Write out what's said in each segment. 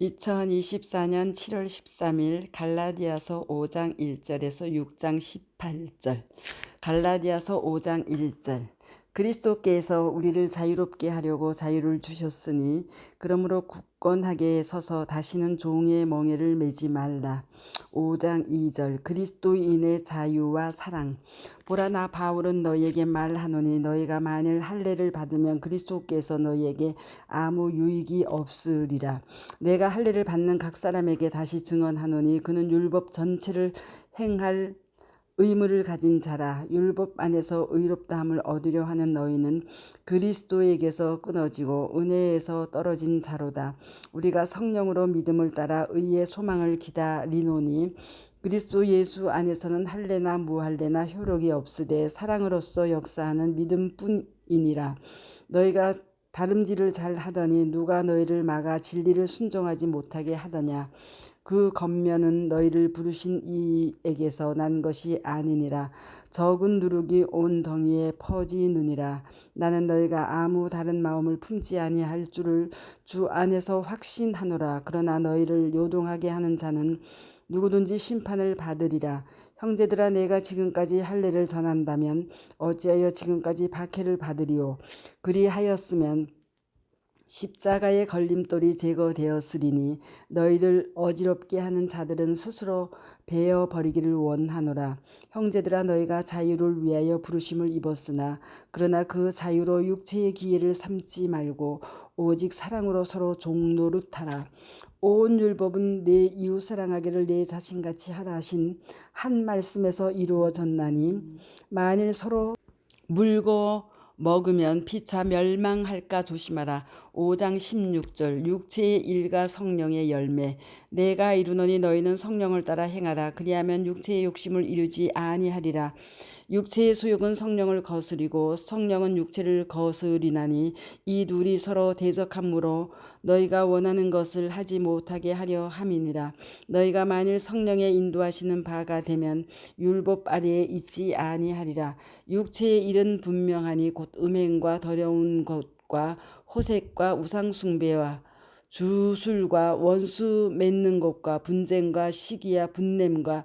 2024년 7월 13일 갈라디아서 5장 1절에서 6장 18절 갈라디아서 5장 1절 그리스도께서 우리를 자유롭게 하려고 자유를 주셨으니 그러므로 굳건하게 서서 다시는 종의 멍에를 매지 말라. 5장 2절 그리스도인의 자유와 사랑 보라 나 바울은 너희에게 말하노니 너희가 만일 할례를 받으면 그리스도께서 너희에게 아무 유익이 없으리라. 내가 할례를 받는 각 사람에게 다시 증언하노니 그는 율법 전체를 행할 의무를 가진 자라 율법 안에서 의롭다함을 얻으려 하는 너희는 그리스도에게서 끊어지고 은혜에서 떨어진 자로다. 우리가 성령으로 믿음을 따라 의의 소망을 기다리노니 그리스도 예수 안에서는 할례나 무할례나 효력이 없으되 사랑으로서 역사하는 믿음뿐이니라. 너희가 다름질을 잘 하더니 누가 너희를 막아 진리를 순종하지 못하게 하더냐. 그 겉면은 너희를 부르신 이에게서 난 것이 아니니라. 적은 누룩이 온 덩이에 퍼지느니라. 나는 너희가 아무 다른 마음을 품지 아니할 줄을 주 안에서 확신하노라. 그러나 너희를 요동하게 하는 자는 누구든지 심판을 받으리라. 형제들아 내가 지금까지 할례를 전한다면 어찌하여 지금까지 박해를 받으리요. 그리하였으면 십자가의 걸림돌이 제거되었으리니 너희를 어지럽게 하는 자들은 스스로 베어 버리기를 원하노라. 형제들아 너희가 자유를 위하여 부르심을 입었으나 그러나 그 자유로 육체의 기회를 삼지 말고 오직 사랑으로 서로 종노릇하라. 온 율법은 내 이웃 사랑하기를 내 자신같이 하라 하신 한 말씀에서 이루어졌나니 만일 서로 물고 먹으면 피차 멸망할까 조심하라. 5장 16절 육체의 일과 성령의 열매 내가 이루노니 너희는 성령을 따라 행하라. 그리하면 육체의 욕심을 이루지 아니하리라. 육체의 소욕은 성령을 거스리고 성령은 육체를 거스리나니 이 둘이 서로 대적함으로 너희가 원하는 것을 하지 못하게 하려 함이니라. 너희가 만일 성령의 인도하시는 바가 되면 율법 아래에 있지 아니하리라. 육체의 일은 분명하니 곧 음행과 더러운 것과 호색과 우상 숭배와 주술과 원수 맺는 것과 분쟁과 시기와 분냄과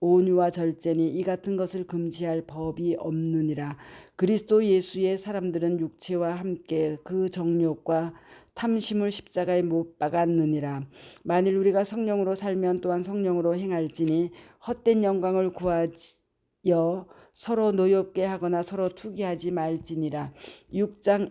온유와 절제니 이 같은 것을 금지할 법이 없느니라. 그리스도 예수의 사람들은 육체와 함께 그 정욕과 탐심을 십자가에 못 박았느니라. 만일 우리가 성령으로 살면 또한 성령으로 행할지니 헛된 영광을 구하여 서로 노엽게 하거나 서로 투기하지 말지니라. 6장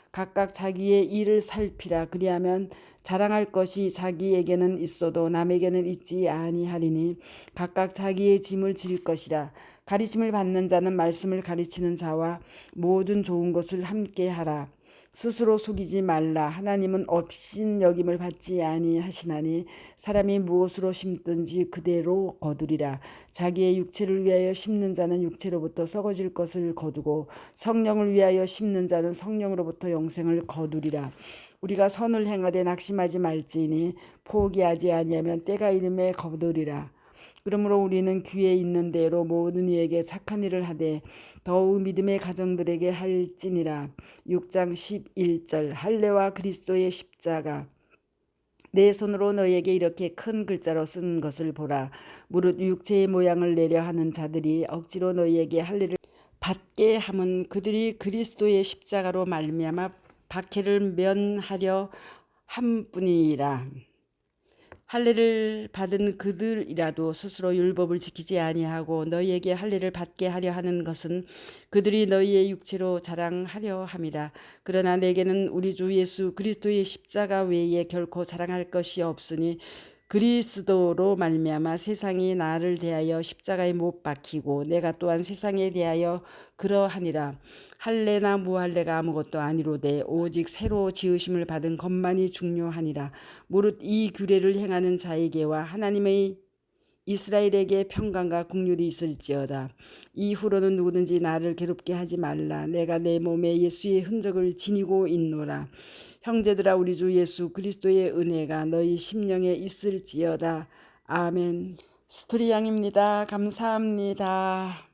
각각 자기의 일을 살피라. 그리하면 자랑할 것이 자기에게는 있어도 남에게는 있지 아니하리니 각각 자기의 짐을 질 것이라 가르침을 받는 자는 말씀을 가르치는 자와 모든 좋은 것을 함께 하라 스스로 속이지 말라. 하나님은 업신 여김을 받지 아니하시나니 사람이 무엇으로 심든지 그대로 거두리라. 자기의 육체를 위하여 심는 자는 육체로부터 썩어질 것을 거두고 성령을 위하여 심는 자는 성령으로부터 영생을 거두리라. 우리가 선을 행하되 낙심하지 말지니 포기하지 아니하면 때가 이름에 거두리라. 그러므로 우리는 귀에 있는 대로 모든 이에게 착한 일을 하되 더욱 믿음의 가정들에게 할지니라. 6장 11절 할례와 그리스도의 십자가 내 손으로 너에게 이렇게 큰 글자로 쓴 것을 보라. 무릇 육체의 모양을 내려 하는 자들이 억지로 너희에게 할례를 받게 함은 그들이 그리스도의 십자가로 말미암아 박해를 면하려 함뿐이라. 할례를 받은 그들이라도 스스로 율법을 지키지 아니하고 너희에게 할례를 받게 하려 하는 것은 그들이 너희의 육체로 자랑하려 함이라. 그러나 내게는 우리 주 예수 그리스도의 십자가 외에 결코 자랑할 것이 없으니 그리스도로 말미암아 세상이 나를 대하여 십자가에 못 박히고 내가 또한 세상에 대하여 그러하니라. 할례나 무할례가 아무것도 아니로되 오직 새로 지으심을 받은 것만이 중요하니라. 무릇 이 규례를 행하는 자에게와 하나님의 이스라엘에게 평강과 국률이 있을지어다. 이후로는 누구든지 나를 괴롭게 하지 말라. 내가 내 몸에 예수의 흔적을 지니고 있노라. 형제들아 우리 주 예수 그리스도의 은혜가 너희 심령에 있을지어다. 아멘. 스토리 양입니다. 감사합니다.